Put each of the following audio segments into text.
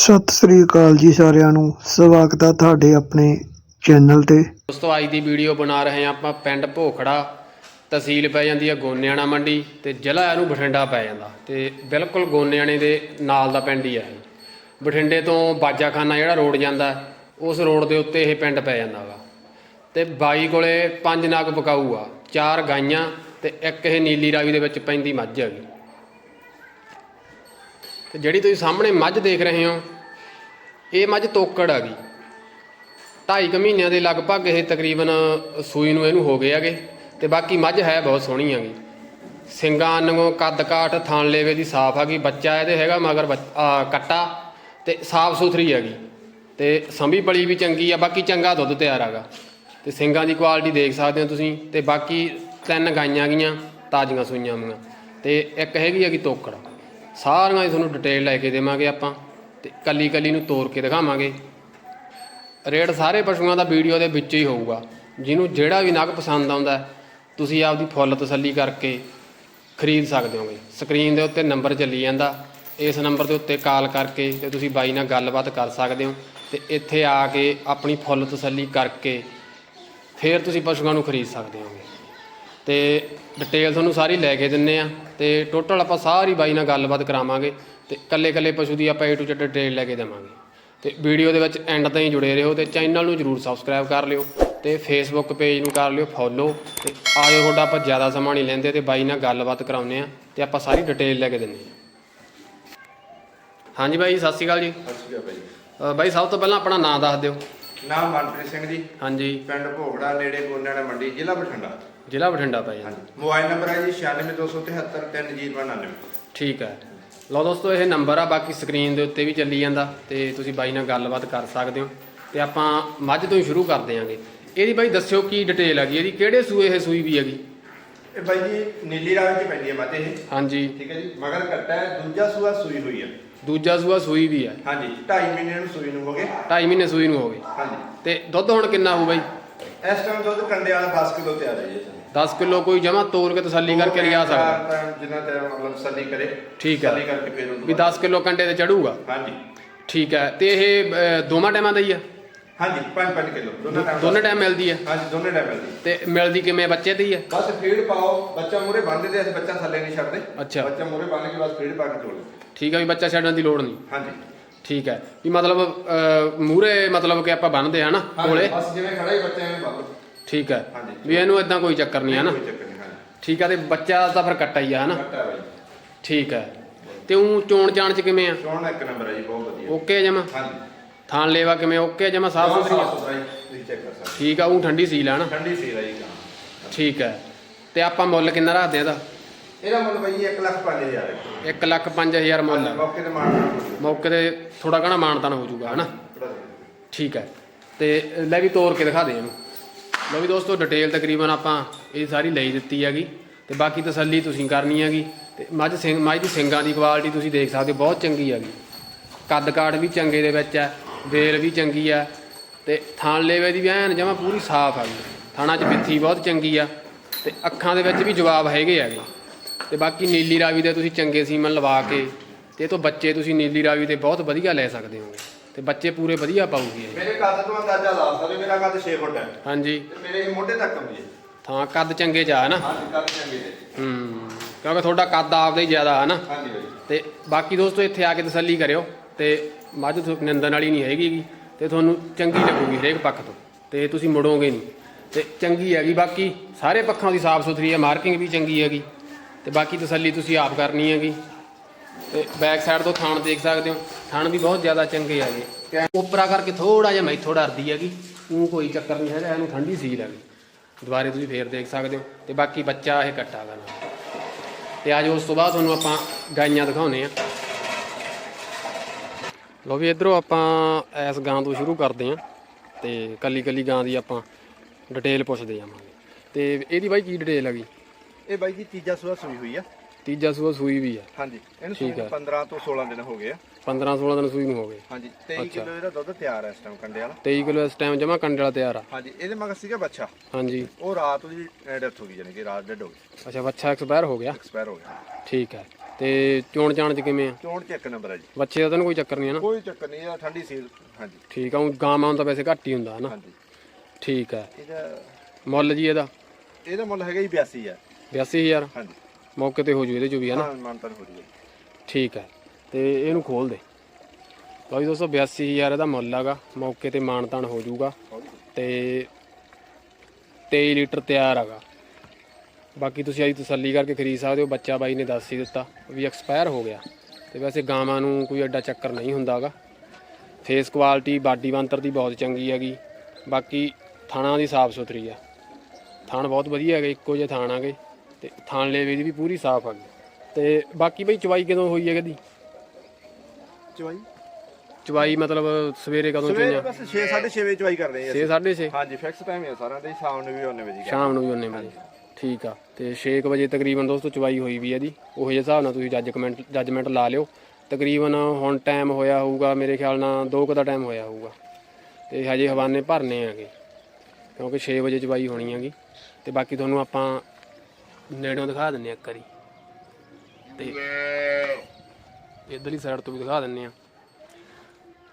ਸਤਿ ਸ੍ਰੀ ਅਕਾਲ ਜੀ ਸਾਰਿਆਂ ਨੂੰ। ਸਵਾਗਤ ਹੈ ਤੁਹਾਡੇ ਆਪਣੇ ਚੈਨਲ ਤੇ। ਦੋਸਤੋ, ਅੱਜ ਦੀ ਵੀਡੀਓ ਬਣਾ ਰਹੇ ਹਾਂ ਆਪਾਂ ਪਿੰਡ ਭੋਖੜਾ। ਤਹਿਸੀਲ ਪੈ ਜਾਂਦੀ ਹੈ ਗੋਨਿਆਣਾ ਮੰਡੀ ਤੇ ਜ਼ਿਲ੍ਹਾ ਇਹਨੂੰ ਬਠਿੰਡਾ ਪੈ ਜਾਂਦਾ। ਤੇ ਬਿਲਕੁਲ ਗੋਨਿਆਣੇ ਦੇ ਨਾਲ ਦਾ ਪਿੰਡ ਹੀ ਹੈ ਇਹ। ਬਠਿੰਡੇ ਤੋਂ ਬਾਜਾਖਾਨਾ ਜਿਹੜਾ ਰੋਡ ਜਾਂਦਾ, ਉਸ ਰੋਡ ਦੇ ਉੱਤੇ ਇਹ ਪਿੰਡ ਪੈ ਜਾਂਦਾ ਵਾ। ਤੇ ਬਾਈ ਕੋਲੇ ਪੰਜ ਨਾਗ ਬਕਾਊ ਆ, ਚਾਰ ਗਾਈਆਂ ਤੇ ਇੱਕ ਇਹ ਨੀਲੀ ਰਾਵੀ ਦੇ ਵਿੱਚ ਪੈਂਦੀ ਮੱਝ ਹੈਗੀ ਤੇ ਜਿਹੜੀ ਤੁਸੀਂ ਸਾਹਮਣੇ ਮੱਝ ਦੇਖ ਰਹੇ ਹੋ, ਇਹ ਮੱਝ ਤੋਕੜ ਹੈਗੀ ਢਾਈ ਕੁ ਮਹੀਨਿਆਂ ਦੇ ਲਗਭਗ ਇਹ ਤਕਰੀਬਨ ਸੂਈ ਨੂੰ ਇਹਨੂੰ ਹੋ ਗਏ ਹੈਗੇ ਤੇ ਬਾਕੀ ਮੱਝ ਹੈ ਬਹੁਤ ਸੋਹਣੀ ਹੈਗੀ। ਸਿੰਗਾਂ ਨੂੰ ਕੱਦ ਕਾਠ ਥਾਣ ਲੇਵੇ ਦੀ ਸਾਫ਼ ਆ ਗਈ, ਬੱਚਾ ਇਹਦੇ ਹੈਗਾ ਮਗਰ ਬੱਚ- ਕੱਟਾ ਤੇ ਸਾਫ਼ ਸੁਥਰੀ ਹੈਗੀ। ਤੇ ਸੰਭੀ ਬਲੀ ਵੀ ਚੰਗੀ ਆ, ਬਾਕੀ ਚੰਗਾ ਦੁੱਧ ਤਿਆਰ ਹੈਗਾ। ਤੇ ਸਿੰਗਾਂ ਦੀ ਕੁਆਲਿਟੀ ਦੇਖ ਸਕਦੇ ਹੋ ਤੁਸੀਂ ਤੇ ਬਾਕੀ ਤਿੰਨ ਗਾਈਆਂ ਗਈਆਂ, ਤਾਜ਼ੀਆਂ ਸੂਈਆਂ ਹੋਈਆਂ ਤੇ ਇੱਕ ਹੈਗੀ ਹੈਗੀ ਤੋਕੜ। ਸਾਰੀਆਂ ਦੀ ਤੁਹਾਨੂੰ ਡਿਟੇਲ ਲੈ ਕੇ ਦੇਵਾਂਗੇ ਆਪਾਂ ਤੇ ਕੱਲੀ ਕੱਲੀ ਨੂੰ ਤੋੜ ਕੇ ਦਿਖਾਵਾਂਗੇ। ਰੇਟ ਸਾਰੇ ਪਸ਼ੂਆਂ ਦਾ ਵੀਡੀਓ ਦੇ ਵਿੱਚ ਹੀ ਹੋਊਗਾ। ਜਿਹਨੂੰ ਜਿਹੜਾ ਵੀ ਨਗ ਪਸੰਦ ਆਉਂਦਾ, ਤੁਸੀਂ ਆਪਦੀ ਫੁੱਲ ਤਸੱਲੀ ਕਰਕੇ ਖਰੀਦ ਸਕਦੇ ਹੋਗੇ। ਸਕਰੀਨ ਦੇ ਉੱਤੇ ਨੰਬਰ ਚੱਲੀ ਜਾਂਦਾ। ਇਸ ਨੰਬਰ ਦੇ ਉੱਤੇ ਕਾਲ ਕਰਕੇ ਤੇ ਤੁਸੀਂ ਬਾਈ ਨਾਲ ਗੱਲਬਾਤ ਕਰ ਸਕਦੇ ਹੋ ਤੇ ਇੱਥੇ ਆ ਕੇ ਆਪਣੀ ਫੁੱਲ ਤਸੱਲੀ ਕਰਕੇ ਫਿਰ ਤੁਸੀਂ ਪਸ਼ੂਆਂ ਨੂੰ ਖਰੀਦ ਸਕਦੇ ਹੋਗੇ। ਤੇ ਡਿਟੇਲ ਤੁਹਾਨੂੰ ਸਾਰੀ ਲੈ ਕੇ ਦਿੰਨੇ ਆ ਤੇ ਟੋਟਲ ਆਪਾਂ ਸਾਰੀ ਬਾਈ ਨਾਲ ਗੱਲਬਾਤ ਕਰਾਵਾਂਗੇ ਤੇ ਕੱਲੇ ਕੱਲੇ ਪਸ਼ੂ ਦੀ ਆਪਾਂ A to Z ਡਿਟੇਲ ਲੈ ਕੇ ਦੇਵਾਂਗੇ। ਤੇ ਵੀਡੀਓ ਦੇ ਵਿੱਚ ਐਂਡ ਤਾਈਂ ਜੁੜੇ ਰਹੋ ਤੇ ਚੈਨਲ ਨੂੰ ਜਰੂਰ ਸਬਸਕ੍ਰਾਈਬ ਕਰ ਲਿਓ ਤੇ ਫੇਸਬੁੱਕ ਪੇਜ ਨੂੰ ਕਰ ਲਿਓ ਫੋਲੋ ਤੇ ਆਇਓ ਤੁਹਾਡਾ ਆਪਾਂ ਜ਼ਿਆਦਾ ਸਮਾਂ ਨਹੀਂ ਲੈਂਦੇ ਤੇ ਬਾਈ ਨਾਲ ਗੱਲਬਾਤ ਕਰਾਉਂਦੇ ਆ ਤੇ ਆਪਾਂ ਸਾਰੀ ਡਿਟੇਲ ਲੈ ਕੇ ਦਿੰਨੇ ਆ। ਹਾਂਜੀ ਬਾਈ ਸਤਿ ਸ਼੍ਰੀ ਅਕਾਲ ਜੀ। ਸਤਿ ਸ਼੍ਰੀ ਅਕਾਲ ਅ, ਬਾਈ ਸਭ ਤੋਂ ਪਹਿਲਾਂ ਆਪਣਾ ਨਾਮ ਦੱਸ ਦਿਓ। ਨਾਮ ਮਨਪ੍ਰੀਤ ਸਿੰਘ ਜੀ। ਹਾਂਜੀ। ਪਿੰਡ ਭੋਗੜਾ ਨੇੜੇ ਗੋਨਿਆਣਾ ਮੰਡੀ ਜ਼ਿਲ੍ਹਾ ਬਠਿੰਡਾ। ਜ਼ਿਲ੍ਹਾ ਬਠਿੰਡਾ ਪੈ ਜਾਂਦਾ ਹਾਂਜੀ। ਮੋਬਾਈਲ ਨੰਬਰ ਹੈ ਜੀ 962773 3099 ਠੀਕ ਹੈ। ਲਓ ਦੋਸਤੋ ਇਹ ਨੰਬਰ ਆ ਬਾਕੀ ਸਕਰੀਨ ਦੇ ਉੱਤੇ ਵੀ ਚੱਲੀ ਜਾਂਦਾ ਤੇ ਤੁਸੀਂ ਬਾਈ ਨਾਲ ਗੱਲਬਾਤ ਕਰ ਸਕਦੇ ਹੋ। ਤੇ ਆਪਾਂ ਮੱਝ ਤੋਂ ਹੀ ਸ਼ੁਰੂ ਕਰਦੇ ਆਂਗੇ। ਇਹਦੀ ਬਾਈ ਦੱਸਿਓ ਕੀ ਡਿਟੇਲ ਹੈਗੀ? ਇਹਦੀ ਕਿਹੜੇ ਸੂਏ ਇਹ ਸੂਈ ਵੀ ਹੈਗੀ? ਇਹ ਭਾਈ ਜੀ ਨੀਲੀ ਰਾਵੀ ਚ ਪੈਂਦੀ ਹੈ ਮੱਝ ਇਹ। ਹਾਂਜੀ। ਠੀਕ ਹੈ ਜੀ। ਮਗਰ ਕੱਟਾ ਹੈ ਦੂਜਾ ਸੂਆ ਸੂਈ ਹੋਈ ਹੈ। ਦੂਜਾ ਸੂਆ ਸੂਈ ਵੀ ਹੈ ਹਾਂਜੀ 2.5 ਮਹੀਨੇ ਨੂੰ ਸੂਈ ਨੂੰ ਹੋ ਗਏ। 2.5 ਮਹੀਨੇ ਸੂਈ ਨੂੰ ਹੋ ਗਏ। ਹਾਂਜੀ। ਤੇ ਦੁੱਧ ਹੁਣ ਕਿੰਨਾ ਹੋਊ ਬਾਈ? ਇਸ ਟਾਈਮ ਦੁੱਧ ਕੰਡੇ ਵਾਲਾ 10 ਕਿਲੋ ਤਿਆਰ ਹੈ ਜੀ ਇਸ ਵੇਲੇ। 10 ਕਿਲੋ ਕੋਈ ਜਮਾ ਤੋਲ ਕੇ ਤਸੱਲੀ ਕਰਕੇ ਲਿਆ ਸਕਦਾ। ਜਿੰਨਾ ਟਾਈਮ ਮਤਲਬ ਸੱਲੀ ਕਰੇ ਠੀਕ ਹੈ। ਸੱਲੀ ਕਰਕੇ ਫਿਰ ਵੀ 10 ਕਿਲੋ ਕੰਡੇ ਤੇ ਚੜੂਗਾ? ਹਾਂਜੀ। ਠੀਕ ਹੈ। ਤੇ ਇਹ ਦੋਵਾਂ ਟਾਈਮਾਂ ਦਾ ਹੀ ਆ? ਹਾਂਜੀ 5-5 ਕਿਲੋ। ਦੋਨੋਂ ਟਾਈਮ ਦੋਨੇ ਟਾਈਮ ਮਿਲਦੀ ਹੈ? ਹਾਂਜੀ ਦੋਨੇ ਟਾਈਮ ਮਿਲਦੀ ਤੇ ਮਿਲਦੀ ਕਿਵੇਂ ਬੱਚੇ ਤੇ ਹੀ? ਹੈ ਬਸ ਫੀਡ ਪਾਓ। ਬੱਚਾ ਮੂਰੇ ਬੰਨ੍ਹ ਦਿੰਦੇ ਅਸੀਂ ਬੱਚਾ ਥੱਲੇ ਨਹੀਂ ਛੱਡਦੇ। ਅੱਛਾ। ਬੱਚਾ ਮੂਰੇ ਬੰਨ ਕੇ ਬਸ ਫੀਡ ਪਾ ਕੇ ਤੋੜ ਠੀਕ ਹੈ ਵੀ ਬੱਚਾ ਛੱਡਣ ਦੀ ਲੋੜ ਨਹੀਂ। ਹਾਂਜੀ। ਠੀਕ ਹੈ। ਵੀ ਮਤਲਬ ਮੂਰੇ ਮਤਲਬ ਕਿ ਆਪਾਂ ਬੰਨਦੇ ਹਾਂ ਨਾ ਕੋਲੇ। ਬਸ ਜਿਵੇਂ ਖੜਾ ਹੀ ਬੱਚਾ ਐਵੇਂ ਬੰਨ ਠੀਕ ਹੈ। ਵੀ ਇਹਨੂੰ ਇਦਾਂ ਕੋਈ ਚੱਕਰ ਨਹੀਂ ਹੈ ਨਾ। ਕੋਈ ਚੱਕਰ ਨਹੀਂ ਹਾਂਜੀ। ਠੀਕ ਹੈ ਤੇ ਬੱਚਾ ਤਾਂ ਫਿਰ ਕੱਟਾ ਹੀ ਆ ਹਨਾ। ਘੱਟਾ ਬਾਈ ਠੀਕ ਹੈ। ਤੇ ਉਹ ਚੋਣ ਚਾਣ ਚ ਕਿਵੇਂ ਆ? ਚੋਣ ਇੱਕ ਨੰਬਰ ਹੈ ਜੀ ਬਹੁਤ ਵਧੀਆ। ਓਕੇ ਜਮਾ। ਹਾਂਜੀ। ਥਾਣ ਲੇਵਾ ਕਿਵੇਂ? ਓਕੇ ਜਮਾ ਸਾਫ਼ ਸੁਥਰੀ ਆ? ਸੁਥਰਾ ਜੀ ਤੁਸੀਂ ਚੈੱਕ ਕਰ ਸਕਦੇ ਠੀਕ ਆ ਉਹ ਠੰਡੀ ਸੀਲ ਆ ਨਾ। ਠੰਡੀ ਸੀ ਰਹੀ ਗਾ ਠੀਕ ਹੈ ਤੇ ਆਪਾਂ ਮੁੱਲ ਕਿੰਨਾ ਰੱਖਦੇ ਆ ਇਹਦਾ? ਇਹਦਾ ਮੁੱਲ ਬਾਈ 1 ਲੱਖ 5000 ਹੈ। 1 ਲੱਖ 5000 ਮੁੱਲ। ਆ। ਮੌਕੇ ਤੇ ਮਾਰਨਾ ਮੌਕੇ ਤੇ ਥੋੜਾ ਘਣਾ ਮਾਨਤਾਨ ਹੋ ਜਾਊਗਾ ਹਨਾ? ਠੀਕ ਹੈ ਤੇ ਲੈ ਵੀ ਤੋੜ ਕੇ ਦਿਖਾ ਦੇ ਇਹਨੂੰ। ਲਓ ਵੀ ਦੋਸਤੋ ਡਿਟੇਲ ਤਕਰੀਬਨ ਆਪਾਂ ਇਹ ਸਾਰੀ ਲਈ ਦਿੱਤੀ ਹੈਗੀ। ਤੇ ਬਾਕੀ ਤਸੱਲੀ ਤੁਸੀਂ ਕਰਨੀ ਹੈਗੀ। ਤੇ ਮੱਝ ਸਿੰਘ ਮੱਝ ਦੀ ਸਿੰਗਾਂ ਦੀ ਕੁਆਲਿਟੀ ਤੁਸੀਂ ਦੇਖ ਸਕਦੇ ਹੋ ਬਹੁਤ ਚੰਗੀ ਹੈਗੀ। ਕੱਦ ਕਾਠ ਵੀ ਚੰਗੇ ਦੇ ਵਿੱਚ ਹੈ। ਵੇਲ ਵੀ ਚੰਗੀ ਆ ਤੇ ਥਾਣ ਲੇਵੇ ਦੀ ਵੀ ਐਨ ਜਮਾ ਪੂਰੀ ਸਾਫ਼ ਹੈਗੀ ਥਾਣਾ 'ਚ ਬਿੱਥੀ ਬਹੁਤ ਚੰਗੀ ਆ ਤੇ ਅੱਖਾਂ ਦੇ ਵਿੱਚ ਵੀ ਜਵਾਬ ਹੈਗੇ ਹੈਗੇ ਤੇ ਬਾਕੀ ਨੀਲੀ ਰਾਵੀ ਦੇ ਤੁਸੀਂ ਚੰਗੇ ਸੀਮਨ ਲਵਾ ਕੇ ਤੇ ਇਹ ਤੋਂ ਬੱਚੇ ਤੁਸੀਂ ਨੀਲੀ ਰਾਵੀ ਦੇ ਬਹੁਤ ਵਧੀਆ ਲੈ ਸਕਦੇ ਹੋ। ਤੇ ਬੱਚੇ ਪੂਰੇ ਵਧੀਆ ਪਾਉਗੀ ਇਹ। ਮੇਰੇ ਕੱਦ ਤੋਂ ਅੰਦਾਜ਼ਾ ਲਾ ਸਕਦੇ ਹੋ, ਮੇਰਾ ਕੱਦ 6 ਫੁੱਟ ਹੈ। ਹਾਂਜੀ। ਤੇ ਮੇਰੇ ਮੋਢੇ ਤੱਕ ਆਉਂਦੀ ਹੈ। ਥਾਂ ਕੱਦ ਚੰਗੇ ਜਾ ਨਾ? ਹਾਂਜੀ ਕੱਦ ਚੰਗੇ ਨੇ। ਹੂੰ ਕਿਉਂਕਿ ਤੁਹਾਡਾ ਕੱਦ ਆਪਦਾ ਹੀ ਜ਼ਿਆਦਾ ਹੈ ਨਾ? ਹਾਂਜੀ ਬਾਈ। ਤੇ ਬਾਕੀ ਦੋਸਤੋ ਇੱਥੇ ਆ ਕੇ ਤਸੱਲੀ ਕਰਿਓ ਤੇ ਮੱਝ ਤੋਂ, ਨਿੰਦਣ ਵਾਲੀ ਨਹੀਂ ਹੈਗੀ ਗੀ, ਤੇ ਤੁਹਾਨੂੰ ਚੰਗੀ ਲੱਗੂਗੀ ਹਰੇਕ ਪੱਖ ਤੋਂ, ਤੇ ਤੁਸੀਂ ਮੁੜੋਗੇ ਨਹੀਂ। ਤੇ ਚੰਗੀ ਹੈਗੀ, ਬਾਕੀ ਸਾਰੇ ਪੱਖਾਂ ਦੀ ਸਾਫ਼ ਸੁਥਰੀ ਹੈ, ਮਾਰਕਿੰਗ ਵੀ ਚੰਗੀ ਹੈਗੀ, ਤੇ ਬਾਕੀ ਤਸੱਲੀ ਤੁਸੀਂ ਆਪ ਕਰਨੀ ਹੈਗੀ। ਤੇ ਬੈਕ ਸਾਈਡ ਤੋਂ ਥਾਣ ਦੇਖ ਸਕਦੇ ਹੋ, ਥਾਣ ਵੀ ਬਹੁਤ ਜ਼ਿਆਦਾ ਚੰਗੇ ਹੈਗੇ। ਉਪਰਾ ਕਰਕੇ ਥੋੜਾ ਜਿਹਾ ਮੈਥੋਂ ਡਰਦੀ ਹੈਗੀ ਉਹ ਕੋਈ ਚੱਕਰ ਨਹੀਂ ਹੈਗਾ, ਇਹਨੂੰ ਠੰਡੀ ਸੀਲ ਹੈਗੀ। ਦੁਬਾਰੇ ਤੁਸੀਂ ਫੇਰ ਦੇਖ ਸਕਦੇ ਹੋ, ਤੇ ਬਾਕੀ ਬੱਚਾ ਇਹ ਕੱਟਾ ਗਾ ਨਾਲ। ਤੇ ਅੱਜ ਉਸ ਤੋਂ ਬਾਅਦ ਤੁਹਾਨੂੰ ਆਪਾਂ ਗਾਈਆਂ ਦਿਖਾਉਨੇ ਆ ਲੋ ਵੀ ਇਧਰੋਂ ਆਪਾਂ ਇਸ ਗਾਂ ਤੋਂ ਸ਼ੁਰੂ ਕਰਦੇ ਆ ਤੇ ਕੱਲੀ ਕੱਲੀ ਗਾਂ ਦੀ ਆਪਾਂ ਡਿਟੇਲ ਪੁੱਛਦੇ ਜਾਵਾਂਗੇ ਤੇ ਇਹਦੀ ਬਾਈ ਕੀ ਡਿਟੇਲ ਹੈਗੀ ਇਹ ਬਾਈ ਜੀ ਤੀਜਾ ਸੂਆ ਸੂਈ ਹੋਈ ਆ। ਤੀਜਾ ਸੂਆ ਸੂਈ ਵੀ ਆ। ਹਾਂਜੀ ਇਹਨੂੰ ਠੀਕ ਸੂਈ ਹੈ। 15 ਤੋਂ 16 ਦਿਨ ਹੋ ਗਏ ਆ। 15 16 ਦਿਨ ਸੂਈ ਨੂੰ ਹੋ ਗਏ। ਹਾਂਜੀ 23 ਅੱਛਾ। ਕਿਲੋ ਇਹਦਾ ਦੁੱਧ ਤਿਆਰ ਹੈ ਇਸ ਟਾਈਮ ਕੰਡੇ ਵਾਲਾ। 23 ਕਿਲੋ ਇਸ ਟਾਈਮ ਜਮਾ ਕੰਡੇ ਵਾਲਾ ਤਿਆਰ ਆ। ਹਾਂਜੀ ਇਹਦੇ ਮਗਰ ਸੀਗਾ ਬੱਚਾ। ਹਾਂਜੀ। ਉਹ ਰਾਤ ਦੀ ਡੈਥ ਹੋ ਗਈ ਜਾਨੀ ਕਿ ਰਾਤ ਡੈਡ ਹੋ ਗਈ। ਅੱਛਾ ਬੱਚਾ ਐਕਸਪਾਇਰ ਹੋ ਗਿਆ। ਐਕਸਪਾਇਰ ਹੋ ਗਿਆ। ਠੀਕ ਹੈ ਤੇ ਚੋਣ ਚਾਣ ਚ ਕਿਵੇਂ ਆ? ਚੋਣ ਚ ਇੱਕ ਨੰਬਰ ਹੈ ਜੀ। ਬੱਚੇ ਦਾ ਤੈਨੂੰ ਕੋਈ ਚੱਕਰ ਨਹੀਂ ਹੈ ਨਾ? ਕੋਈ ਚੱਕਰ ਨਹੀਂ ਇਹ ਠੰਡੀ ਸੀਲ ਹਾਂਜੀ। ਠੀਕ ਆ ਉਹ ਗਾਵਾਂ ਤਾਂ ਵੈਸੇ ਘੱਟ ਹੀ ਹੁੰਦਾ ਹੈ ਨਾ ਹਾਂਜੀ। ਠੀਕ ਹੈ ਇਹਦਾ ਮੁੱਲ ਜੀ ਇਹਦਾ? ਇਹਦਾ ਮੁੱਲ ਹੈਗਾ ਜੀ 82 ਆ 82000 ਹਾਂਜੀ। ਮੌਕੇ ਤੇ ਹੋ ਜੂ ਇਹਦੇ ਚ ਵੀ ਹੈ ਨਾ ਹਾਂ ਮਾਨਤਨ ਹੋ ਜੂਗਾ ਠੀਕ ਹੈ ਤੇ ਇਹਨੂੰ ਖੋਲ ਦੇ। ਲਓ ਜੀ ਦੋਸਤੋ 82000 ਇਹਦਾ ਮੁੱਲ ਹੈਗਾ। ਮੌਕੇ ਤੇ ਮਾਨਤਾਨ ਹੋ ਜਾਊਗਾ ਤੇ 23 ਲੀਟਰ ਤਿਆਰ ਹੈਗਾ। ਬਾਕੀ ਤੁਸੀਂ ਆਈ ਤਸੱਲੀ ਕਰਕੇ ਖਰੀਦ ਸਕਦੇ ਹੋ ਬੱਚਾ ਬਾਈ ਨੇ ਦੱਸ ਹੀ ਦਿੱਤਾ ਵੀ ਐਕਸਪਾਇਰ ਹੋ ਗਿਆ। ਤੇ ਵੈਸੇ ਗਾਵਾਂ ਨੂੰ ਕੋਈ ਐਡਾ ਚੱਕਰ ਨਹੀਂ ਹੁੰਦਾਗਾ ਫੇਸ ਕੁਆਲਿਟੀ ਬਾਡੀ ਬੰਤਰ ਦੀ ਬਹੁਤ ਚੰਗੀ ਹੈਗੀ। ਬਾਕੀ ਥਾਣਾ ਦੀ ਸਾਫ਼ ਸੁਥਰੀ ਆ। ਥਾਣ ਬਹੁਤ ਵਧੀਆ ਹੈਗੇ ਇੱਕੋ ਜਿਹੇ ਥਾਣ ਆਗੇ ਤੇ ਥਾਣ ਲੇਵੇ ਦੀ ਵੀ ਪੂਰੀ ਸਾਫ਼ ਹੈਗੀ। ਤੇ ਬਾਕੀ ਬਈ ਚਵਾਈ ਕਦੋਂ ਹੋਈ ਹੈ ਕਦੀ? ਚਵਾਈ? ਚਵਾਈ ਮਤਲਬ ਸਵੇਰੇ ਕਦੋਂ ਸਵੇਰੇ ਚੋਈਆਂ ਬਸ 6 6:30 ਵਜੇ ਚਵਾਈ ਕਰਦੇ ਆ 6 6:30 ਹਾਂਜੀ ਫਿਕਸ ਟਾਈਮ ਹੈ ਸਾਰਿਆਂ ਦੇ ਸ਼ਾਮ ਨੂੰ ਵੀ ਉਹਨੇ ਵਜੇ ਸ਼ਾਮ ਨੂੰ ਵੀ ਉਹਨੇ ਵਜੇ। ਠੀਕ ਆ। ਤੇ 6 ਵਜੇ ਤਕਰੀਬਨ ਦੋਸਤੋ ਚਵਾਈ ਹੋਈ ਵੀ ਹੈ ਜੀ। ਉਹੋ ਜਿਹੇ ਹਿਸਾਬ ਨਾਲ ਤੁਸੀਂ ਜੱਜ ਕਮੈਂਟ ਜੱਜਮੈਂਟ ਲਾ ਲਿਓ। ਤਕਰੀਬਨ ਹੁਣ ਟਾਈਮ ਹੋਇਆ ਹੋਊਗਾ, ਮੇਰੇ ਖਿਆਲ ਨਾਲ 2 ਕੁ ਦਾ ਟਾਈਮ ਹੋਇਆ ਹੋਊਗਾ। ਤੇ ਹਜੇ ਹਵਾਨੇ ਭਰਨੇ ਆਗੇ, ਕਿਉਂਕਿ 6 ਵਜੇ ਚਵਾਈ ਹੋਣੀ ਹੈਗੀ। ਤੇ ਬਾਕੀ ਤੁਹਾਨੂੰ ਆਪਾਂ ਨੇੜੋਂ ਦਿਖਾ ਦਿੰਨੇ ਆ ਇੱਕ ਵਾਰੀ। ਤੇ ਇਧਰਲੀ ਸਾਈਡ ਤੋਂ ਵੀ ਦਿਖਾ ਦਿੰਨੇ ਆ।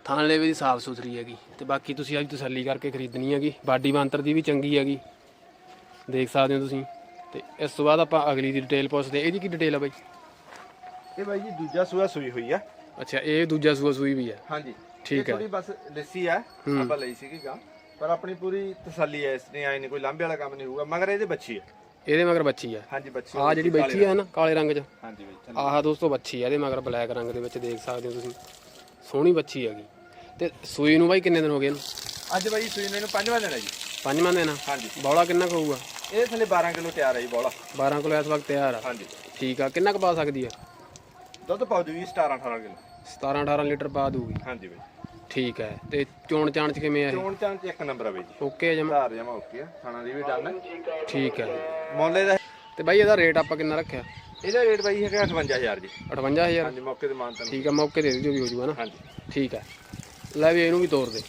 ਥਾਣ ਵੀ ਸਾਫ਼ ਸੁਥਰੀ ਹੈਗੀ। ਤੇ ਬਾਕੀ ਤੁਸੀਂ ਅੱਜ ਤਸੱਲੀ ਕਰਕੇ ਖਰੀਦਣੀ ਹੈਗੀ। ਬਾਡੀ ਬਾਂਤਰ ਦੀ ਵੀ ਚੰਗੀ ਹੈਗੀ। ਦੇਖ ਸਕਦੇ ਹੋ ਤੁਸੀਂ। ਤੇ ਇਸ ਤੋਂ ਬਾਅਦ ਆਪਾਂ ਅਗਲੀ ਦੀ ਡਿਟੇਲ ਪੁੱਛਦੇ ਇਹਦੀ ਕੀ ਡਿਟੇਲ ਆ ਬਾਈ? ਇਹ ਬਾਈ ਜੀ ਦੂਜਾ ਸੂਆ ਸੂਈ ਹੋਈ ਆ। ਅੱਛਾ ਇਹ ਦੂਜਾ ਸੂਆ ਸੂਈ ਵੀ ਹੈ ਹਾਂਜੀ। ਠੀਕ ਹੈ। ਥੋੜੀ ਬਸ ਲੱਸੀ ਆ। ਆਪਾਂ ਲਈ ਸੀਗੀ ਗਾਂ। ਪਰ ਆਪਣੀ ਪੂਰੀ ਤਸੱਲੀ ਹੈ ਇਸ ਨੇ ਆਈ ਨਹੀਂ ਕੋਈ ਲਾਂਬੇ ਵਾਲਾ ਕੰਮ ਨਹੀਂ ਹੋਊਗਾ ਮਗਰ ਇਹਦੇ ਬੱਚੀ ਹੈ ਇਹਦੇ ਮਗਰ ਬੱਚੀ ਆ। ਹਾਂਜੀ ਬੱਚੀ ਆ ਜਿਹੜੀ ਬੱਚੀ ਹੈ ਨਾ ਕਾਲੇ ਰੰਗ 'ਚ। ਹਾਂਜੀ ਬਾਈ ਆਹ ਦੋਸਤੋ ਬੱਚੀ ਆ ਇਹਦੇ ਮਗਰ ਬਲੈਕ ਰੰਗ ਦੇ ਵਿੱਚ ਦੇਖ ਸਕਦੇ ਹੋ ਤੁਸੀਂ। ਸੋਹਣੀ ਬੱਚੀ ਹੈਗੀ। ਤੇ ਸੂਈ ਨੂੰ ਬਾਈ ਕਿੰਨੇ ਦਿਨ ਹੋ ਗਏ ਇਹਨੂੰ? ਅੱਜ ਬਾਈ ਸੂਈ ਨੂੰ ਇਹਨੂੰ ਪੰਜਵਾਂ ਦਿਨ ਹੈ ਜੀ। ਪੰਜਵਾਂ ਦਿਨ ਆ। ਹਾਂਜੀ। ਬੌਲਾ ਕਿੰਨਾ ਕੁ ਹੋਊਗਾ? ਇਹ ਥੱਲੇ 12 ਕਿਲੋ ਤਿਆਰ ਹੈ ਜੀ ਬੋਲਾ। 12 ਕਿਲੋ ਇਸ ਵਕਤ ਤਿਆਰ ਆ। ਹਾਂਜੀ। ਠੀਕ ਆ ਕਿੰਨਾ ਕੁ ਪਾ ਸਕਦੀ ਆ? ਦੁੱਧ ਪਾਉ ਜੀ 17 18 ਕਿਲੋ। 17 18 ਲੀਟਰ ਪਾ ਦੂਗੀ ਹਾਂਜੀ ਬਾਈ। ਠੀਕ ਹੈ ਤੇ ਚੋਣ ਚਾਣ 'ਚ ਕਿਵੇਂ ਆ ਇਹ? ਚੋਣ ਚਾਂ ਚ ਇੱਕ ਨੰਬਰ ਆ ਬਾਈ ਜੀ। ਓਕੇ ਜਮਾ? ਧਾਰ ਜਮਾ ਓਕੇ ਆ ਖਾਣਾ ਦੀ ਵੀ ਡਨ। ਹੈ ਠੀਕ ਹੈ। ਮੁੱਲ ਇਹਦਾ ਤੇ ਬਾਈ ਇਹਦਾ ਰੇਟ ਆਪਾਂ ਕਿੰਨਾ ਰੱਖਿਆ? ਇਹਦਾ ਰੇਟ ਬਾਈ ਹੈਗਾ 58000 ਜੀ। 58000 ਹਾਂਜੀ ਮੌਕੇ ਤੇ ਮਾਨਤਾ ਠੀਕ ਆ ਮੌਕੇ ਦੇ ਦਿਓ ਵੀ ਹੋ ਜੂਗਾ ਨਾ। ਹਾਂਜੀ। ਠੀਕ ਹੈ। ਲੈ ਵੀ ਇਹਨੂੰ ਵੀ ਤੋੜ ਦੇ।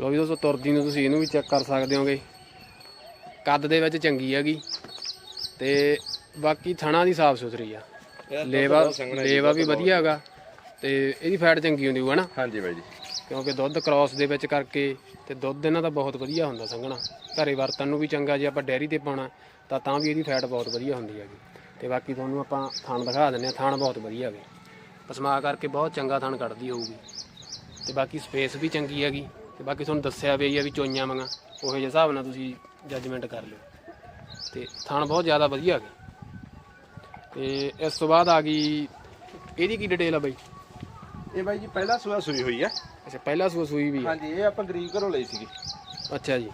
ਲੋ ਵੀ ਦੋਸਤੋ ਤੁਰਦੀ ਨੂੰ ਤੁਸੀਂ ਇਹਨੂੰ ਵੀ ਚੈੱਕ ਕਰ ਸਕਦੇ ਹੋਗੇ। ਕੱਦ ਦੇ ਵਿੱਚ ਚੰਗੀ ਹੈਗੀ ਤੇ ਬਾਕੀ ਥਣਾ ਦੀ ਸਾਫ਼ ਸੁਥਰੀ ਆ। ਲੇਵਾ ਲੇਵਾ ਵੀ ਵਧੀਆ ਹੈਗਾ ਤੇ ਇਹਦੀ ਫੈਟ ਚੰਗੀ ਹੁੰਦੀ ਹੋਊ ਹਨਾ ਹਾਂਜੀ ਬਾਈ ਜੀ। ਕਿਉਂਕਿ ਦੁੱਧ ਕ੍ਰਾਸ ਦੇ ਵਿੱਚ ਕਰਕੇ ਤੇ ਦੁੱਧ ਇਹਨਾਂ ਦਾ ਬਹੁਤ ਵਧੀਆ ਹੁੰਦਾ ਸੰਘਣਾ। ਘਰੇ ਵਰਤਨ ਨੂੰ ਵੀ ਚੰਗਾ ਜੇ ਆਪਾਂ ਡੈਰੀ ਤੇ ਪਾਉਣਾ ਤਾਂ ਤਾਂ ਵੀ ਇਹਦੀ ਫੈਟ ਬਹੁਤ ਵਧੀਆ ਹੁੰਦੀ ਹੈਗੀ। ਤੇ ਬਾਕੀ ਤੁਹਾਨੂੰ ਆਪਾਂ ਥਣ ਦਿਖਾ ਦਿੰਨੇ ਆ ਥਣ ਬਹੁਤ ਵਧੀਆ ਹੈਗੇ। ਪਸਮਾ ਕਰਕੇ ਬਹੁਤ ਚੰਗਾ ਥਣ ਕੱਢਦੀ ਹੋਊਗੀ। ਤੇ ਬਾਕੀ ਸਪੇਸ ਵੀ ਚੰਗੀ ਹੈਗੀ। ਤੇ ਬਾਕੀ ਤੁਹਾਨੂੰ ਦੱਸਿਆ ਵੀ ਆ ਵੀ ਚੋਈਆਂ ਮੰਗਾ ਉਹੋ ਜਿਹੇ ਹਿਸਾਬ ਨਾਲ ਤੁਸੀਂ ਜੱਜਮੈਂਟ ਕਰ ਲਿਓ। ਤੇ ਥਣ ਬਹੁਤ ਜ਼ਿਆਦਾ ਵਧੀਆ ਹੈਗੇ। ਤੇ ਇਸ ਤੋਂ ਬਾਅਦ ਆ ਗਈ ਇਹਦੀ ਕੀ ਡਿਟੇਲ ਆ ਬਾਈ? ਇਹ ਬਾਈ ਜੀ ਪਹਿਲਾ ਸੂਆ ਸੂਈ ਹੋਈ ਆ। ਅੱਛਾ ਪਹਿਲਾ ਸੂਆ ਸੂਈ ਵੀ ਆ। ਹਾਂਜੀ ਇਹ ਆਪਾਂ ਗਰੀਬ ਘਰੋਂ ਲਈ ਸੀਗੀ। ਅੱਛਾ ਜੀ।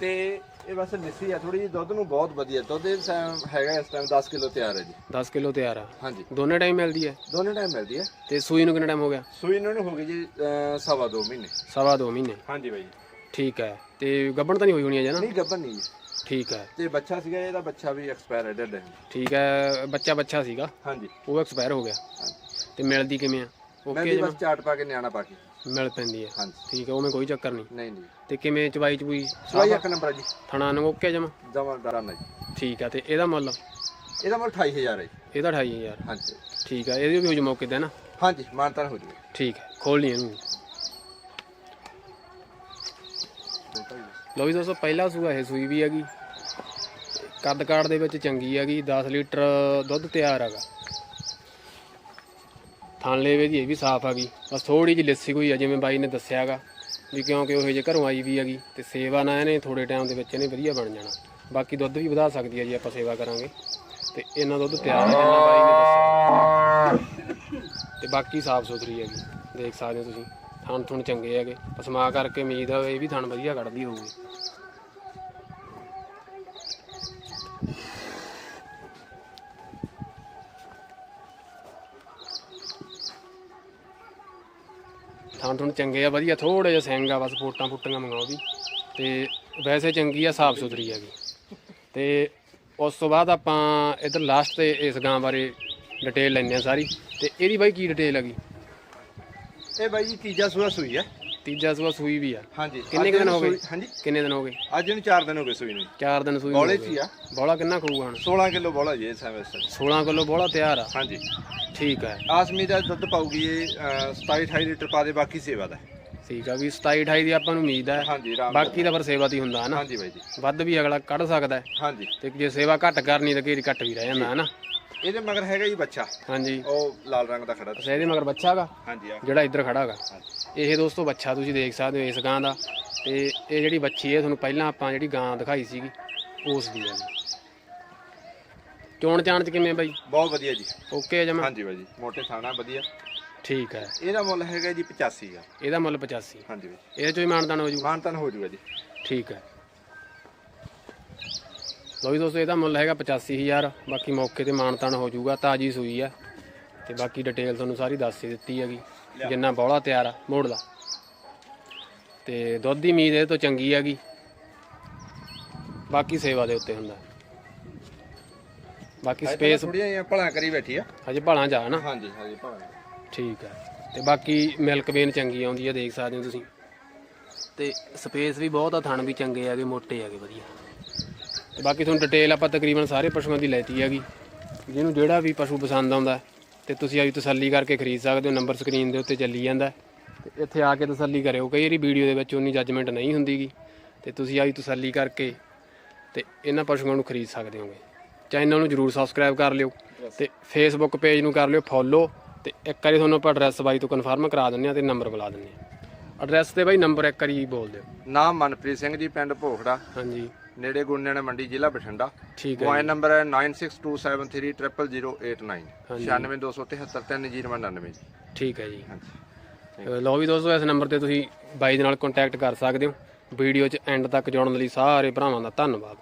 ਤੇ ਇਹ ਬਸ ਲੱਸੀ ਆ ਥੋੜੀ ਜਿਹੀ ਦੁੱਧ ਨੂੰ ਬਹੁਤ ਵਧੀਆ ਦੁੱਧ ਇਹ ਟਾਈਮ ਹੈਗਾ ਇਸ ਟਾਈਮ 10 ਕਿਲੋ ਤਿਆਰ ਹੈ ਜੀ। 10 ਕਿਲੋ ਤਿਆਰ ਆ। ਹਾਂਜੀ। ਦੋਨੇ ਟਾਈਮ ਮਿਲਦੀ ਹੈ? ਦੋਨੇ ਟਾਈਮ ਮਿਲਦੀ ਹੈ। ਤੇ ਸੂਈ ਨੂੰ ਕਿੰਨਾ ਟਾਈਮ ਹੋ ਗਿਆ? ਸੂਈ ਇਹਨਾਂ ਨੂੰ ਹੋ ਗਈ ਜੀ ਅਹ, ਸਵਾ ਦੋ ਮਹੀਨੇ। ਸਵਾ ਦੋ ਮਹੀਨੇ। ਹਾਂਜੀ ਬਾਈ। ਠੀਕ ਹੈ। ਤੇ ਗੱਬਣ ਤਾਂ ਨਹੀਂ ਹੋਈ ਹੋਣੀ ਨਾ? ਨਹੀਂ ਗੱਭਣ ਨਹੀਂ ਜੀ। ਠੀਕ ਹੈ। ਤੇ ਬੱਚਾ ਸੀਗਾ ਇਹਦਾ ਬੱਚਾ ਵੀ ਐਕਸਪਾਇਰ ਹੈ ਡੱਡੇ ਠੀਕ ਹੈ ਬੱਚਾ ਬੱਚਾ ਸੀਗਾ? ਹਾਂਜੀ। ਉਹ ਐਕਸਪਾਇਰ ਹੋ ਗਿਆ। ਤੇ ਮਿਲਦੀ ਕਿਵੇਂ ਆ? ਮੈਂ ਓਕੇ ਵੀ ਜਮਾ ਬਸ ਚਾਟ ਪਾ ਕੇ ਨਿਆਣਾ ਪਾ ਕੇ। ਮਿਲ ਪੈਂਦੀ ਹੈ। ਹਾਂਜੀ। ਠੀਕ ਹੈ ਮੈਂ ਕੋਈ ਚੱਕਰ ਨਹੀਂ। ਨਹੀਂ ਨਹੀਂ। ਤੇ ਕਿਵੇਂ ਚਵਾਈ ਚਬੂਈ ਸਵਾਈ ਇੱਕ ਨੰਬਰ ਜੀ। ਥਣਾ ਨੂੰ ਓਕੇ ਜਮਾ? ਜਮਾ ਡਰਨ ਹੈ ਜੀ। ਠੀਕ ਹੈ ਤੇ ਇਹਦਾ ਮੁੱਲ? ਇਹਦਾ ਮੁੱਲ 28000 ਹੈ ਜੀ। ਇਹਦਾ 28000 ਹਾਂਜੀ। ਠੀਕ ਹੈ ਇਹਦੇ ਵੀ ਹੋ ਜੂ ਮੌਕੇ ਤੇ ਨਾ? ਹਾਂਜੀ ਮਾਨਤਾਨ ਹੋ ਜੂਗਾ। ਠੀਕ ਹੈ ਖੋਲ ਲਈ ਇਹਨੂੰ। ਲੋ ਵੀ ਦੋਸਤੋ ਪਹਿਲਾ ਸੂਆ ਇਹ ਸੂਈ ਵੀ ਹੈਗੀ। ਕੱਦ ਕਾੜ ਦੇ ਵਿੱਚ ਚੰਗੀ ਹੈਗੀ 10 ਲੀਟਰ ਦੁੱਧ ਤਿਆਰ ਹੈਗਾ। ਥਣ ਲੇਵੇ ਦੀ ਇਹ ਵੀ ਸਾਫ਼ ਆ ਗਈ। ਬਸ ਥੋੜੀ ਜਿਹੀ ਲੱਸੀ ਹੋਈ ਆ, ਜਿਵੇਂ ਬਾਈ ਨੇ ਦੱਸਿਆਗਾ ਵੀ ਕਿਉਂਕਿ ਉਹ ਜੇ ਘਰੋਂ ਆਈ ਵੀ ਹੈਗੀ ਤੇ ਸੇਵਾ ਨਾ ਇਹਨੇ ਥੋੜੇ ਟਾਈਮ ਦੇ ਵਿੱਚ ਇਹਨੇ ਵਧੀਆ ਬਣ ਜਾਣਾ। ਬਾਕੀ ਦੁੱਧ ਵੀ ਵਧਾ ਸਕਦੀ ਹੈ ਜੀ, ਆਪਾਂ ਸੇਵਾ ਕਰਾਂਗੇ। ਤੇ ਇਹਨਾਂ ਦੁੱਧ ਤਿਆਰ ਹੈ ਜਿੰਨਾ ਬਾਈ ਨੇ ਦੱਸਿਆ। ਤੇ ਬਾਕੀ ਸਾਫ਼ ਸੁਥਰੀ ਹੈਗੀ, ਦੇਖ ਸਕਦੇ ਹੋ ਤੁਸੀਂ। ਥਣ ਥੁਣ ਚੰਗੇ ਹੈਗੇ। ਪਸਮਾ ਕਰਕੇ ਉਮੀਦ ਆ, ਇਹ ਵੀ ਥਣ ਵਧੀਆ ਕੱਢਦੀ ਹੋਊਗੀ। ਥਣ ਥੁਣ ਚੰਗੇ ਆ, ਵਧੀਆ ਥੋੜਾ ਜਿਹਾ ਸਿੰਘ ਆ ਬਸ ਫੋਟਾਂ ਫੁੱਟੀਆਂ ਮੰਗਾਓ ਦੀ ਤੇ ਵੈਸੇ ਚੰਗੀ ਆ, ਸਾਫ਼ ਸੁਥਰੀ ਹੈਗੀ। ਤੇ ਉਸ ਤੋਂ ਬਾਅਦ ਆਪਾਂ ਇਧਰ ਲਾਸਟ ਤੇ ਇਸ ਗਾਂ ਬਾਰੇ ਡਿਟੇਲ ਲੈਂਦੇ ਆ ਸਾਰੀ। ਤੇ ਇਹਦੀ ਬਾਈ ਕੀ ਡਿਟੇਲ ਹੈਗੀ? ਇਹ ਬਾਈ ਜੀ ਤੀਜਾ ਸੂਆ ਸੂਈ ਆ। ਤੀਜਾ ਸੂਆ ਸੂਈ ਵੀ ਆ। ਹਾਂਜੀ। ਕਿੰਨੇ ਕੁ ਦਿਨ ਹੋ ਗਏ? ਹਾਂਜੀ। ਕਿੰਨੇ ਦਿਨ ਹੋ ਗਏ? ਅੱਜ ਇਹਨੂੰ 4 ਦਿਨ ਹੋ ਗਏ ਸੂਈ ਨੂੰ। 4 ਦਿਨ ਸੂਈ ਬੋਲੇ ਹੋ ਚ। ਹੀ ਆ। ਬੋਲਾ ਕਿੰਨਾ ਖਾਊਗਾ ਹੁਣ? 16 ਕਿਲੋ ਬੋਲਾ ਜੀ ਇਸ ਸਮੇਂ 16 ਕਿਲੋ ਬੋਲਾ ਤਿਆਰ ਆ। ਹਾਂਜੀ। ਠੀਕ ਹੈ ਆਸਮੀ ਦਾ ਦੁੱਧ ਪਾਉਗੀ ਇਹ 27 28 ਲੀਟਰ ਪਾ ਦੇ ਬਾਕੀ ਸੇਵਾ ਦਾ। ਠੀਕ ਆ ਵੀ 27 28 ਦੀ ਆਪਾਂ ਨੂੰ ਉਮੀਦ ਹੈ ਹਾਂਜੀ ਰਾਮ ਬਾਕੀ ਤਾਂ ਪਰ ਸੇਵਾ ਦੀ ਹੁੰਦਾ ਹਨਾ ਹਾਂਜੀ ਬਾਈ ਜੀ। ਵੱਧ ਵੀ ਅਗਲਾ ਕੱਢ ਸਕਦਾ ਹੈ। ਹਾਂਜੀ। ਤੇ ਜੇ ਸੇਵਾ ਘੱਟ ਕਰਨੀ ਤਾਂ ਘੇਰੀ ਘੱਟ ਵੀ ਰਹਿ ਜਾਂਦਾ ਹਨਾ ਇਹਦੇ ਮਗਰ ਹੈਗਾ ਜੀ ਬੱਚਾ। ਹਾਂਜੀ। ਉਹ ਲਾਲ ਰੰਗ ਦਾ ਖੜਾ। ਅੱਛਾ ਇਹਦੇ ਮਗਰ ਬੱਚਾ ਹੈਗਾ? ਹਾਂਜੀ ਆ ਜਿਹੜਾ ਇੱਧਰ ਖੜਾ ਹੈਗਾ। ਇਹ ਦੋਸਤੋ ਬੱਚਾ ਤੁਸੀਂ ਦੇਖ ਸਕਦੇ ਹੋ ਇਸ ਗਾਂ ਦਾ। ਤੇ ਇਹ ਜਿਹੜੀ ਬੱਚੀ ਹੈ ਤੁਹਾਨੂੰ ਪਹਿਲਾਂ ਆਪਾਂ ਜਿਹੜੀ ਗਾਂ ਦਿਖਾਈ ਸੀਗੀ ਉਸ ਦੀ ਹੈ ਚੋਣ ਚਾਣ ਚ ਕਿਵੇਂ ਬਾਈ? ਬਹੁਤ ਵਧੀਆ ਜੀ। ਓਕੇ ਜਮਾ? ਹਾਂਜੀ ਬਾਈ ਜੀ ਮੋਟੇ ਥਾਣਾ ਵਧੀਆ। ਠੀਕ ਹੈ। ਇਹਦਾ ਮੁੱਲ ਹੈਗਾ ਜੀ 85 ਆ ਇਹਦਾ ਮੁੱਲ 85 ਹਾਂਜੀ ਬਾਈ ਇਹਦੇ ਚੋਂ ਹੀ ਮਾਨਦਾਨ ਹੋ ਜੂ ਮਾਨਤਨ ਹੋ ਜੂਗਾ ਜੀ। ਠੀਕ ਹੈ। ਲੋ ਵੀ ਦੋਸਤੋ ਇਹਦਾ ਮੁੱਲ ਹੈਗਾ 85000 ਬਾਕੀ ਮੌਕੇ ਤੇ ਮਾਨਤਾਨ ਹੋ ਜਾਊਗਾ ਤਾਜੀ ਸੂਈ ਆ। ਤੇ ਬਾਕੀ ਡਿਟੇਲ ਤੁਹਾਨੂੰ ਸਾਰੀ ਦੱਸ ਹੀ ਦਿੱਤੀ ਹੈਗੀ ਜਿੰਨਾ ਬੌਲਾ ਤਿਆਰ ਆ ਮੋੜ ਲਾ। ਤੇ ਦੁੱਧ ਦੀ ਉਮੀਦ ਇਹ ਤੋਂ ਚੰਗੀ ਹੈਗੀ। ਬਾਕੀ ਸੇਵਾ ਦੇ ਉੱਤੇ ਹੁੰਦਾ। ਬਾਕੀ ਸਪੇਸ ਥੋੜੀਆਂ ਜਿਹੀਆਂ ਭਲਾ ਕਰੀ ਬੈਠੀ ਆ? ਹਜੇ ਭਾਲਾਂ ਜਾ ਨਾ ਹਾਂਜੀ ਹਾਂਜੀ ਭਲਾ ਠੀਕ ਹੈ ਤੇ ਬਾਕੀ ਮਿਲਕ ਵੇਨ ਚੰਗੀ ਆਉਂਦੀ ਹੈ ਦੇਖ ਸਕਦੇ ਹੋ ਤੁਸੀਂ। ਤੇ ਸਪੇਸ ਵੀ ਬਹੁਤ ਆ ਥਣ ਵੀ ਚੰਗੇ ਹੈਗੇ ਮੋਟੇ ਹੈਗੇ ਵਧੀਆ। ਤੇ ਬਾਕੀ ਤੁਹਾਨੂੰ ਡਿਟੇਲ ਆਪਾਂ ਤਕਰੀਬਨ ਸਾਰੇ ਪਸ਼ੂਆਂ ਦੀ ਲੈਤੀ ਹੈਗੀ। ਜਿਹਨੂੰ ਜਿਹੜਾ ਵੀ ਪਸ਼ੂ ਪਸੰਦ ਆਉਂਦਾ ਤੇ ਤੁਸੀਂ ਆਈ ਤਸੱਲੀ ਕਰਕੇ ਖਰੀਦ ਸਕਦੇ ਹੋ ਨੰਬਰ ਸਕਰੀਨ ਦੇ ਉੱਤੇ ਚੱਲੀ ਜਾਂਦਾ ਤੇ ਇੱਥੇ ਆ ਕੇ ਤਸੱਲੀ ਕਰਿਓ ਕਈ ਵਾਰੀ ਵੀਡੀਓ ਦੇ ਵਿੱਚ ਉਨੀ ਜੱਜਮੈਂਟ ਨਹੀਂ ਹੁੰਦੀਗੀ ਤੇ ਤੁਸੀਂ ਆਈ ਤਸੱਲੀ ਕਰਕੇ ਤੇ ਇਹਨਾਂ ਪਸ਼ੂਆਂ ਨੂੰ ਖਰੀਦ ਸਕਦੇ ਹੋਗੇ। ਚੈਨਲ ਨੂੰ ਜਰੂਰ ਸਬਸਕ੍ਰਾਈਬ ਕਰ ਲਿਓ ਤੇ ਫੇਸਬੁੱਕ ਪੇਜ ਨੂੰ ਕਰ ਲਿਓ ਫੋਲੋ ਤੇ ਇੱਕ ਵਾਰੀ ਤੁਹਾਨੂੰ ਆਪਾਂ ਐਡਰੈਸ ਬਾਈ ਤੋਂ ਕਨਫਰਮ ਕਰਾ ਦਿੰਦੇ ਆ ਤੇ ਨੰਬਰ ਬੁਲਾ ਦਿੰਦੇ ਆ ਐਡਰੈਸ ਤੇ ਬਾਈ ਨੰਬਰ ਇੱਕ ਵਾਰੀ ਬੋਲ ਦਿਓ। ਨਾਮ ਮਨਪ੍ਰੀਤ ਸਿੰਘ ਜੀ ਪਿੰਡ ਭੋਖੜਾ। ਹਾਂਜੀ। ਨੇੜੇ ਗੁੰਨਿਆਣਾ ਮੰਡੀ ਜ਼ਿਲ੍ਹਾ ਬਠਿੰਡਾ। ਠੀਕ ਹੈ ਮੋਬਾਈਲ ਨੰਬਰ ਹੈ 9627300089 ਹਾਂਜੀ। 96273099 ਜੀ। ਠੀਕ ਹੈ ਜੀ। ਲਓ ਵੀ ਦੋਸਤੋ ਇਸ ਨੰਬਰ ਤੇ ਤੁਸੀਂ ਬਾਈ ਦੇ ਨਾਲ ਕੰਟੈਕਟ ਕਰ ਸਕਦੇ ਹੋ। ਵੀਡੀਓ 'ਚ ਐਂਡ ਤੱਕ ਜੁੜਨ ਲਈ ਸਾਰੇ ਭਰਾਵਾਂ ਦਾ ਧੰਨਵਾਦ।